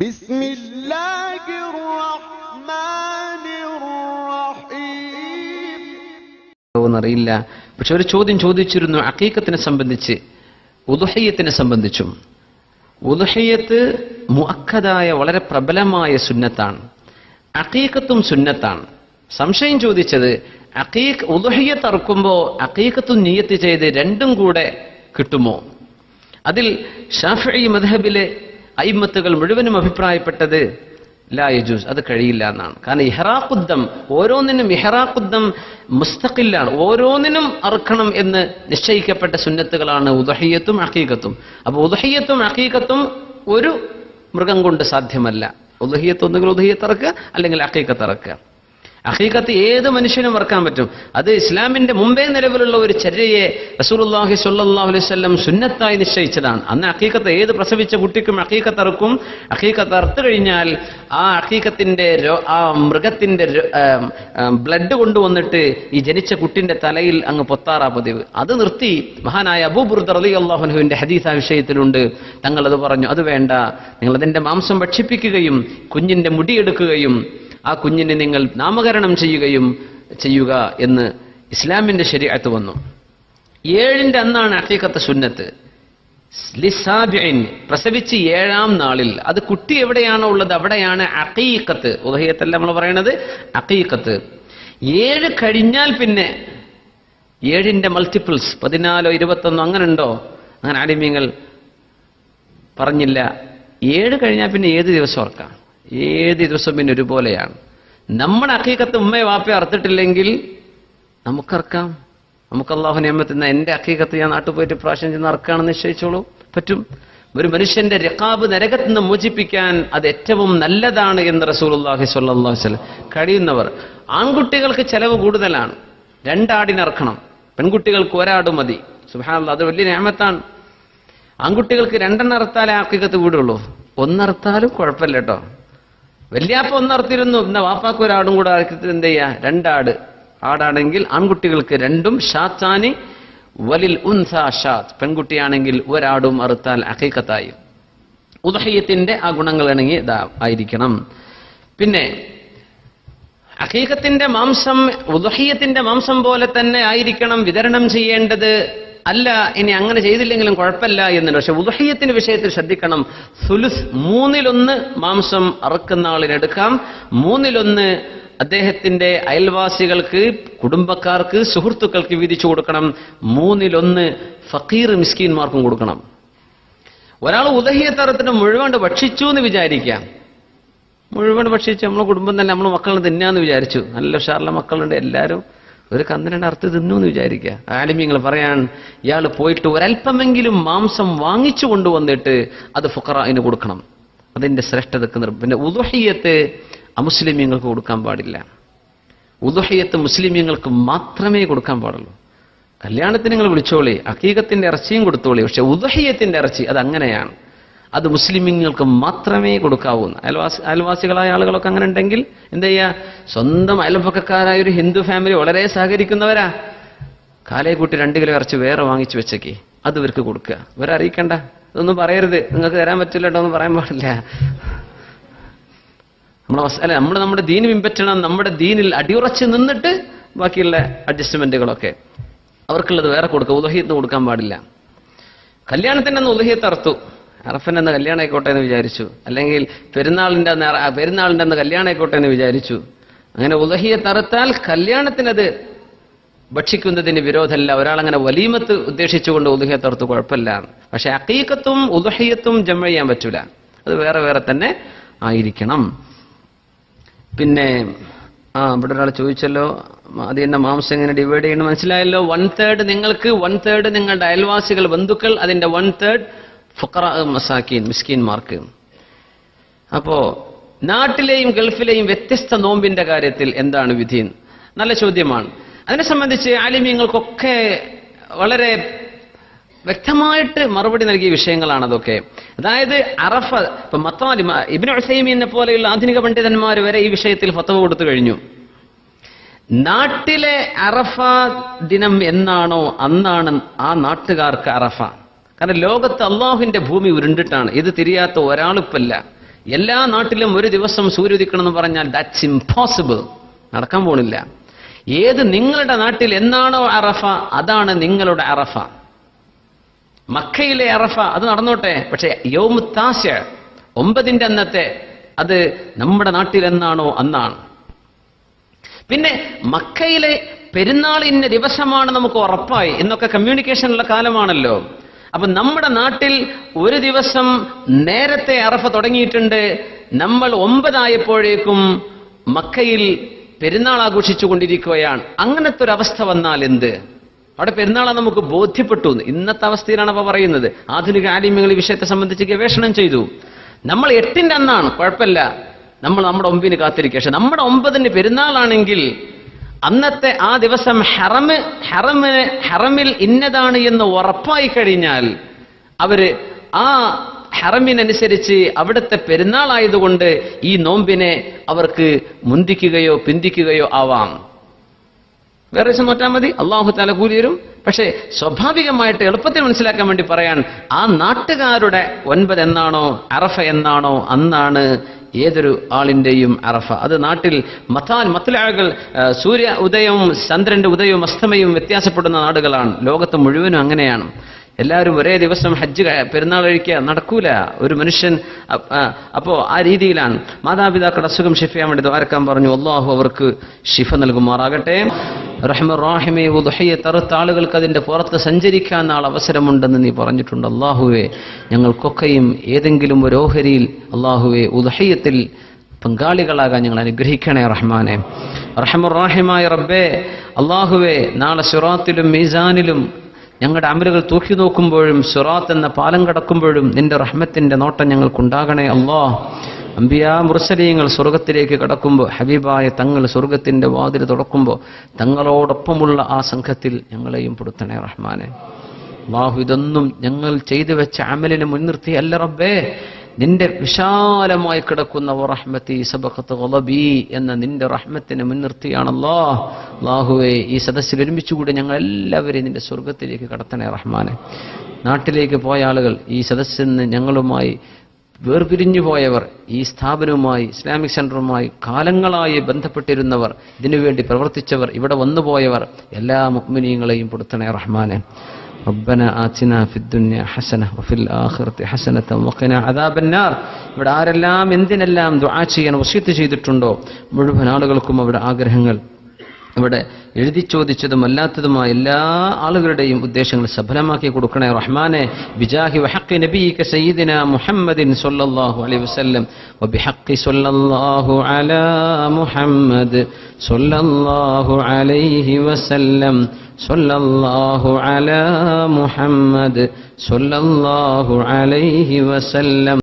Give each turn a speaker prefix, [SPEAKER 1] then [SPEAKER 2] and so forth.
[SPEAKER 1] بسم الله الرحمن الرحيم
[SPEAKER 2] എന്നറിയില്ല പക്ഷെ ഒരു ചോദ്യം ചോദിച്ചിരുന്നു അക്കീക്കത്തിനെ സംബന്ധിച്ച് ഉദുഹയ്യത്തിനെ സംബന്ധിച്ചും ഉദുഹയ്യത്ത് മുഅക്കദായ വളരെ പ്രബലമായ സുന്നത്താണ് അക്കീക്കത്തും സുന്നത്താണ് സംശയം ചോദിച്ചത് അക്കീക്ക് ഉദുഹയ്യത്ത് അറുക്കുമ്പോ അക്കീക്കത്തും നിയത്ത് ചെയ്ത് രണ്ടും കൂടെ കിട്ടുമോ അതിൽ ഷാഫി മദ്ഹബിലെ അയിമത്തുകൾ മുഴുവനും അഭിപ്രായപ്പെട്ടത് ലായജൂസ് അത് കഴിയില്ല എന്നാണ്. കാരണം ഇഹ്റാഖുദ്ദം ഓരോന്നിനും ഇഹ്റാഖുദ്ദം മുസ്തഖില്ലാണ്. ഓരോന്നിനും അറുക്കണം എന്ന് നിശ്ചയിക്കപ്പെട്ട സുന്നത്തുകളാണ് ഉദഹയ്യത്തും അഖീഖത്തും. അപ്പൊ ഉദഹയ്യത്തും അഖീഖത്തും ഒരു മൃഗം കൊണ്ട് സാധ്യമല്ല. ഉദഹയ്യത്ത് ഒന്നുകിൽ ഉദഹയ്യത്ത് ഇറക്കുക അല്ലെങ്കിൽ അക്കൈക്കത്തിറക്കുക അഹീകത്ത് ഏത് മനുഷ്യനും വറക്കാൻ പറ്റും. അത് ഇസ്ലാമിന്റെ മുമ്പേ നിലവിലുള്ള ഒരു ചര്യയെ റസൂലുള്ളാഹി സ്വല്ലല്ലാഹു അലൈഹി വസല്ലം സുന്നത്തായി നിശ്ചയിച്ചതാണ്. അന്ന് അഹീകത്ത് ഏത് പ്രസവിച്ച കുട്ടിക്കും അഹീക്കത്ത് അറുക്കും. അഹീക്കത്ത് അറുത്തു കഴിഞ്ഞാൽ ആ അഹീകത്തിന്റെ ആ മൃഗത്തിന്റെ ബ്ലഡ് കൊണ്ടുവന്നിട്ട് ഈ ജനിച്ച കുട്ടിന്റെ തലയിൽ അങ്ങ് പൊത്താറാ പതിവ്. അത് നിർത്തി മഹാനായ അബൂബുർദർ റളിയല്ലാഹു അൻഹുവിന്റെ ഹദീസ വിഷയത്തിലുണ്ട്. തങ്ങൾ അത് പറഞ്ഞു അത് വേണ്ട. നിങ്ങൾ അതിന്റെ മാംസം ഭക്ഷിപ്പിക്കുകയും കുഞ്ഞിന്റെ മുടിയെടുക്കുകയും ആ കുഞ്ഞിനെ നിങ്ങൾ നാമകരണം ചെയ്യുകയും ചെയ്യുക എന്ന് ഇസ്ലാമിന്റെ ശരീഅത്ത് വന്നു. ഏഴിന്റെ അന്നാണ് അക്കീക്കത്ത് സുന്നത്ത്. പ്രസവിച്ച് ഏഴാം നാളിൽ. അത് കുട്ടി എവിടെയാണോ ഉള്ളത് അവിടെയാണ് അക്കീക്കത്ത് ഉദഹയത്തല്ല നമ്മൾ പറയണത് അക്കീക്കത്ത് ഏഴ് കഴിഞ്ഞാൽ പിന്നെ ഏഴിന്റെ മൾട്ടിപ്പിൾസ് പതിനാലോ ഇരുപത്തൊന്നോ അങ്ങനെ ഉണ്ടോ? അങ്ങനെ ആലിമ്യങ്ങൾ പറഞ്ഞില്ല. ഏഴ് കഴിഞ്ഞാൽ പിന്നെ ഏത് ദിവസം ഓർക്കാം ഏത് ദിവസം പിന്നെ ഒരുപോലെയാണ്. നമ്മുടെ അക്കീക്കത്ത് ഉമ്മയെ വാപ്പയെ അറുത്തിട്ടില്ലെങ്കിൽ നമുക്കറക്കാം. നമുക്ക് അള്ളാഹു നിയമത്തിന് എന്റെ അക്കീക്കത്ത് ഞാൻ നാട്ടിൽ പോയിട്ട് പ്രാവശ്യം ചെന്ന് അറക്കാണെന്ന് നിശ്ചയിച്ചോളൂ. പറ്റും? ഒരു മനുഷ്യന്റെ രക്കാബ് നരകത്ത് നിന്ന് മോചിപ്പിക്കാൻ അത് ഏറ്റവും നല്ലതാണ് എന്ന് റസൂലുള്ളാഹി സ്വല്ലല്ലാഹു വസ്ലം കഴിയുന്നവർ. ആൺകുട്ടികൾക്ക് ചെലവ് കൂടുതലാണ്. രണ്ടാടിനിറക്കണം പെൺകുട്ടികൾക്ക് ഒരാട് മതി. സുബ്ഹാനല്ലാഹ് അത് വലിയ നിയമത്താണ്. ആൺകുട്ടികൾക്ക് രണ്ടെണ്ണം അറുത്താലേ ആക്കിക്കത്ത് വീടുള്ളൂ. ഒന്നറുത്താലും കുഴപ്പമില്ല കേട്ടോ. വല്യാപ്പ ഒന്നർത്തിരുന്നു എന്നാ വാപ്പാക്ക് ഒരാടും കൂടെ എന്ത് ചെയ്യാ? രണ്ടാട്. ആടാണെങ്കിൽ ആൺകുട്ടികൾക്ക് രണ്ടും ഷാത്താനി വലിൽ ഉൻസാഷാത് പെൺകുട്ടിയാണെങ്കിൽ ഒരാടും അറുത്താൽ അക്കൈക്കത്തായി ഉദഹയ്യത്തിന്റെ ആ ഗുണങ്ങൾ ഇണങ്ങി ആയിരിക്കണം. പിന്നെ അഖീഖത്തിന്റെ മാംസം ഉദഹീയത്തിന്റെ മാംസം പോലെ തന്നെ ആയിരിക്കണം വിതരണം ചെയ്യേണ്ടത്. അല്ല ഇനി അങ്ങനെ ചെയ്തില്ലെങ്കിലും കുഴപ്പമില്ല എന്നുണ്ട്. പക്ഷെ ഉദഹീയത്തിന്റെ വിഷയത്തിൽ ശ്രദ്ധിക്കണം. സുലുസ് മൂന്നിലൊന്ന് മാംസം അറുക്കുന്ന ആളിനെടുക്കാം മൂന്നിലൊന്ന് അദ്ദേഹത്തിന്റെ അയൽവാസികൾക്ക് കുടുംബക്കാർക്ക് സുഹൃത്തുക്കൾക്ക് വീതിച്ചു കൊടുക്കണം. മൂന്നിലൊന്ന് ഫക്കീർ മിസ്കീന്മാർക്കും കൊടുക്കണം. ഒരാൾ ഉദഹീയത്തറത്തിന് മുഴുവൻ ഭക്ഷിച്ചു എന്ന് വിചാരിക്കാം മുഴുവൻ ഭക്ഷിച്ച് നമ്മളെ കുടുംബം തന്നെ നമ്മളെ മക്കളെ തിന്നാന്ന് വിചാരിച്ചു. നല്ല ഉഷാറിലെ മക്കളുണ്ട് എല്ലാവരും. ഒരു കന്നിനെ അറുത്ത് തിന്നു എന്ന് വിചാരിക്കുക. ആലിമ്യങ്ങൾ പറയാൻ ഇയാൾ പോയിട്ട് ഒരല്പമെങ്കിലും മാംസം വാങ്ങിച്ചു കൊണ്ടുവന്നിട്ട് അത് ഫുക്കറായിന് കൊടുക്കണം. അതിന്റെ ശ്രേഷ്ഠതക്ക് നിർ പിന്നെ ഉദുഹയ്യത്ത് അമുസ്ലിമ്യങ്ങൾക്ക് കൊടുക്കാൻ പാടില്ല. ഉദുഹയ്യത്ത് മുസ്ലിമ്യങ്ങൾക്ക് മാത്രമേ കൊടുക്കാൻ പാടുള്ളൂ. കല്യാണത്തിന് നിങ്ങൾ വിളിച്ചോളി അക്കീകത്തിന്റെ ഇറച്ചിയും കൊടുത്തോളി പക്ഷെ ഉദഹയ്യത്തിന്റെ ഇറച്ചി അത് അങ്ങനെയാണ്. അത് മുസ്ലിമീങ്ങൾക്ക് മാത്രമേ കൊടുക്കാവൂ അയൽവാസി അയൽവാസികളായ ആളുകളൊക്കെ അങ്ങനെ ഉണ്ടെങ്കിൽ എന്ത് ചെയ്യാ? സ്വന്തം അയൽപക്കക്കാരായ ഒരു ഹിന്ദു ഫാമിലി വളരെ സഹകരിക്കുന്നവരാ. കാലേ കൂട്ടി രണ്ട് കിലോ ഇറച്ചി വേറെ വാങ്ങിച്ചു വെച്ചേക്ക്. അത് ഇവർക്ക് കൊടുക്കുക. ഇവരെ അറിയിക്കണ്ട. ഇതൊന്നും പറയരുത്. നിങ്ങൾക്ക് തരാൻ പറ്റില്ല കേട്ടോ എന്ന് പറയാൻ പാടില്ല. നമ്മളെ അല്ല നമ്മൾ നമ്മുടെ ദീന് പിൻപറ്റണം. നമ്മുടെ ദീനിൽ അടിയുറച്ച് നിന്നിട്ട് ബാക്കിയുള്ള അഡ്ജസ്റ്റ്മെന്റുകളൊക്കെ അവർക്കുള്ളത് വേറെ കൊടുക്കുക. ഉദഹീത്തിന് കൊടുക്കാൻ പാടില്ല. കല്യാണത്തിന്റെ അന്ന് ഉദഹീത്ത് അറുത്തു അറഫൻ എന്ന കല്യാണം ആയിക്കോട്ടെ എന്ന് വിചാരിച്ചു. അല്ലെങ്കിൽ അറ- പെരുന്നാളിന്റെ അന്ന് കല്യാണം ആയിക്കോട്ടെ എന്ന് വിചാരിച്ചു. അങ്ങനെ ഉലഹിയെ തറുത്താൽ കല്യാണത്തിനത് ഭക്ഷിക്കുന്നതിന് വിരോധമല്ല. ഒരാളങ്ങനെ വലീമത്ത് ഉദ്ദേശിച്ചുകൊണ്ട് ഉദുഹയെ തറുത്ത് കുഴപ്പമില്ല. പക്ഷെ അക്കീക്കത്തും ഉദഹീയത്തും ജമ ചെയ്യാൻ പറ്റൂല. അത് വേറെ വേറെ തന്നെ ആയിരിക്കണം. പിന്നെ ആ ഇവിടെ ഒരാൾ ചോദിച്ചല്ലോ അത് തന്നെ മാംസം എങ്ങനെ ഡിവൈഡ് ചെയ്യണം? മനസ്സിലായല്ലോ? വൺ തേർഡ് നിങ്ങൾക്ക് വൺ തേർഡ് നിങ്ങളുടെ അയൽവാസികൾ ബന്ധുക്കൾ അതിന്റെ വൺ തേർഡ് ഫുക്കറ മിസ്കീൻമാർക്ക്. അപ്പോ നാട്ടിലെയും ഗൾഫിലെയും വ്യത്യസ്ത നോമ്പിന്റെ കാര്യത്തിൽ എന്താണ് വിധി? നല്ല ചോദ്യമാണ്. അതിനെ സംബന്ധിച്ച് ആലിമ്യങ്ങൾക്കൊക്കെ വളരെ വ്യക്തമായിട്ട് മറുപടി നൽകിയ വിഷയങ്ങളാണ് അതൊക്കെ. അതായത് അറഫ ഇപ്പൊ മത്തമാലി ഇബിനു ഉസൈമീനെ പോലെയുള്ള ആധുനിക പണ്ഡിതന്മാർ വരെ ഈ വിഷയത്തിൽ ഫത്തവ കൊടുത്തു കഴിഞ്ഞു. നാട്ടിലെ അറഫ ദിനം എന്നാണോ അന്നാണ് ആ നാട്ടുകാർക്ക് അറഫ. കാരണം ലോകത്ത് അള്ളാഹുവിന്റെ ഭൂമി ഉരുണ്ടിട്ടാണ്. ഇത് തിരിയാത്ത ഒരാളിപ്പല്ല. എല്ലാ നാട്ടിലും ഒരു ദിവസം സൂര്യോദിക്കണം എന്ന് പറഞ്ഞാൽ ദാറ്റ്സ് ഇംപോസിബിൾ നടക്കാൻ പോണില്ല. ഏത് നിങ്ങളുടെ നാട്ടിൽ എന്നാണോ അറഫ അതാണ് നിങ്ങളുടെ അറഫ. മക്കയിലെ അറഫ അത് നടന്നോട്ടെ. പക്ഷെ യോമു താശ ഒമ്പതിന്റെ അന്നത്തെ അത് നമ്മുടെ നാട്ടിൽ എന്നാണോ അന്നാണ്. പിന്നെ മക്കയിലെ പെരുന്നാൾ ഇന്ന ദിവസമാണ് നമുക്ക് ഉറപ്പായി. എന്നൊക്കെ കമ്മ്യൂണിക്കേഷനുള്ള കാലമാണല്ലോ. അപ്പൊ നമ്മുടെ നാട്ടിൽ ഒരു ദിവസം നേരത്തെ അറഫ തുടങ്ങിയിട്ടുണ്ട്. നമ്മൾ ഒമ്പതായപ്പോഴേക്കും മക്കയിൽ പെരുന്നാൾ ആഘോഷിച്ചു കൊണ്ടിരിക്കുകയാണ്. അങ്ങനത്തെ ഒരു അവസ്ഥ വന്നാൽ എന്ത്? അവിടെ പെരുന്നാളെ നമുക്ക് ബോധ്യപ്പെട്ടു ഇന്നത്തെ അവസ്ഥയിലാണ് അവ പറയുന്നത്. ആധുനിക ആലിമ്യങ്ങൾ ഈ വിഷയത്തെ സംബന്ധിച്ച് ഗവേഷണം ചെയ്തു. നമ്മൾ എട്ടിന്റെ അന്നാണ്. കുഴപ്പമില്ല. നമ്മൾ നമ്മുടെ ഒമ്പിന് കാത്തിരിക്കുക. പക്ഷെ നമ്മുടെ ഒമ്പതിന് പെരുന്നാളാണെങ്കിൽ അന്നത്തെ ആ ദിവസം ഹറമ് ഹറമിന് ഹറമിൽ ഇന്നതാണ് എന്ന് ഉറപ്പായി കഴിഞ്ഞാൽ അവർ ആ ഹറമിനനുസരിച്ച് അവിടുത്തെ പെരുന്നാളായതുകൊണ്ട് ഈ നോമ്പിനെ അവർക്ക് മുന്തിക്കുകയോ പിന്തിക്കുകയോ ആവാം. വേറെ ദിവസം നോറ്റാൽ മതി. അള്ളാഹു താല കൂലി തരും. പക്ഷേ സ്വാഭാവികമായിട്ട് എളുപ്പത്തിൽ മനസ്സിലാക്കാൻ വേണ്ടി പറയാൻ ആ നാട്ടുകാരുടെ ഒൻപത് എന്നാണോ അറഫ എന്നാണോ അന്നാണ് ഏതൊരു ആളിന്റെയും അറഫ. അത് നാട്ടിൽ മത്താൻ മത്തലാളുകൾ സൂര്യ ഉദയവും ചന്ദ്രന്റെ ഉദയവും അസ്തമയവും വ്യത്യാസപ്പെടുന്ന നാടുകളാണ്. ലോകത്ത് മുഴുവനും അങ്ങനെയാണ്. എല്ലാവരും ഒരേ ദിവസം ഹജ്ജ് പെരുന്നാൾ കഴിക്കുക നടക്കൂല. ഒരു മനുഷ്യൻ അപ്പോ ആ രീതിയിലാണ്. മാതാപിതാക്കളുടെ അസുഖം ഷിഫയാൻ വേണ്ടി ദ്വാരക്കാൻ പറഞ്ഞു. അള്ളാഹു അവർക്ക് ഷിഫ നൽകുമാറാകട്ടെ. റഹ്മറാഹിമെ ഉദുഹയെ തറുത്ത ആളുകൾക്ക് അതിന്റെ പുറത്ത് സഞ്ചരിക്കാൻ ആൾ അവസരമുണ്ടെന്ന് നീ പറഞ്ഞിട്ടുണ്ട്. അള്ളാഹുവെ ഞങ്ങൾക്കൊക്കെയും ഏതെങ്കിലും ഒരു ഓഹരിയിൽ അള്ളാഹുവെ ഉദഹയ്യത്തിൽ പങ്കാളികളാകാൻ ഞങ്ങൾ അനുഗ്രഹിക്കണേ റഹ്മാനെ. റഹ്മുറാഹിമായ റബ്ബേ അള്ളാഹുവെ നാളെ സുറാത്തിലും മീസാനിലും ഞങ്ങളുടെ അമലുകൾ തൂക്കി നോക്കുമ്പോഴും സുറാത്ത് എന്ന പാലം കടക്കുമ്പോഴും നിന്റെ റഹ്മത്തിന്റെ നോട്ടം ഞങ്ങൾക്കുണ്ടാകണേ അല്ലാ അമ്പിയാ മുർസലീങ്ങൾ സ്വർഗത്തിലേക്ക് കടക്കുമ്പോൾ ഹബീബായ തങ്ങൾ സ്വർഗത്തിന്റെ വാതിൽ തുറക്കുമ്പോൾ തങ്ങളോടൊപ്പമുള്ള ആ സംഘത്തിൽ ഞങ്ങളെയും പെടുത്തണേ റഹ്മാനെ. അള്ളാഹു ഇതൊന്നും ഞങ്ങൾ ചെയ്തു വെച്ച അമലിനെ മുൻനിർത്തി അല്ല റബ്ബേ. നിന്റെ വിശാലമായി കിടക്കുന്ന റഹ്മത്തി സബഖത്ത് ഒലബി എന്ന നിന്റെ റഹ്മത്തിനെ മുൻനിർത്തിയാണല്ലോ അള്ളാഹുവെ ഈ സദസ്സിൽ ഒരുമിച്ചുകൂടി ഞങ്ങൾ എല്ലാവരെയും നിന്റെ സ്വർഗത്തിലേക്ക് കടത്തണേ റഹ്മാനെ. നാട്ടിലേക്ക് പോയ ആളുകൾ ഈ സദസ്സിൽ നിന്ന് ഞങ്ങളുമായി വേർപിരിഞ്ഞു പോയവർ ഈ സ്ഥാപനവുമായി ഇസ്ലാമിക് സെന്ററുമായി കാലങ്ങളായി ബന്ധപ്പെട്ടിരുന്നവർ ഇതിനുവേണ്ടി പ്രവർത്തിച്ചവർ ഇവിടെ വന്നുപോയവർ എല്ലാ മുഗ്മിനീങ്ങളെയും പെടുത്തണേ റഹ്മാനെ ربنا آتنا في الدنيا حسنة وفي الآخرة حسنة وقنا عذاب النار ഇവിടെ ആരെല്ലാം എന്തിനെല്ലാം ദുആ ചെയ്യാൻ വസീത്ത് ചെയ്തിട്ടുണ്ടോ മുഴുവൻ ആളുകൾക്കും അവിടെ ആഗ്രഹങ്ങൾ ഇവിടെ എഴുതി ചോദിച്ചതും അല്ലാത്തതുമായ എല്ലാ ആളുകളുടെയും ഉദ്ദേശങ്ങൾ സഫലമാക്കി കൊടുക്കണേ റഹ്മാനെ. ബിജാഹി വഹഖി നബീക സയ്യിദിന മുഹമ്മദിൻ സല്ലല്ലാഹു അലൈഹി വസല്ലം. വബിഹഖി സല്ലല്ലാഹു അലാ മുഹമ്മദ് സല്ലല്ലാഹു അലൈഹി വസല്ലം. സല്ലല്ലാഹു അലാ മുഹമ്മദ് സല്ലല്ലാഹു അലൈഹി വസല്ലം.